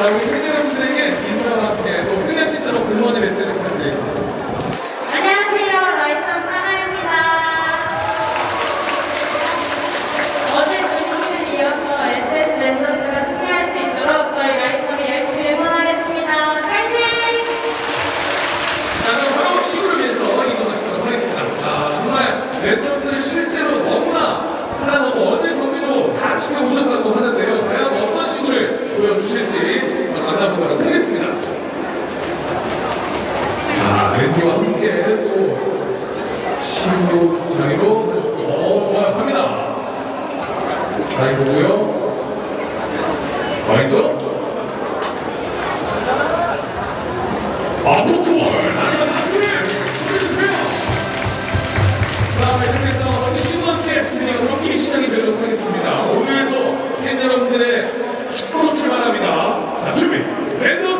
자, 우리 세대분들에게 인사와 함께 또수 있도록 응원의 메시지를 보내드리겠습니다. 안녕하세요. 라이썸 사나입니다. 어제 분위기를 이어서 SS 랜더스가 승리할 수 있도록 저희 라이썸이 열심히 응원하겠습니다. 파이팅! 자, 그럼 화로 시구를 위해서 이동하시도록 하겠습니다. 정말 랜더스를 실제로 너무나 사랑하고 어제 소비도 다 지켜보셨다고 하는데요. 과연 어떤 식으로 보여주실지 보도록 하겠습니다. 자, 멘티와 함께 또 신곡장애로 어, 좋아요. 합니다. 잘 보고요. 알겠죠? 아, 노크볼! 아, 뭐, 뭐. 네, 함께 그냥 시작이 되도록 하겠습니다. 오늘도 팬 여러분들의 힘으로 Él nos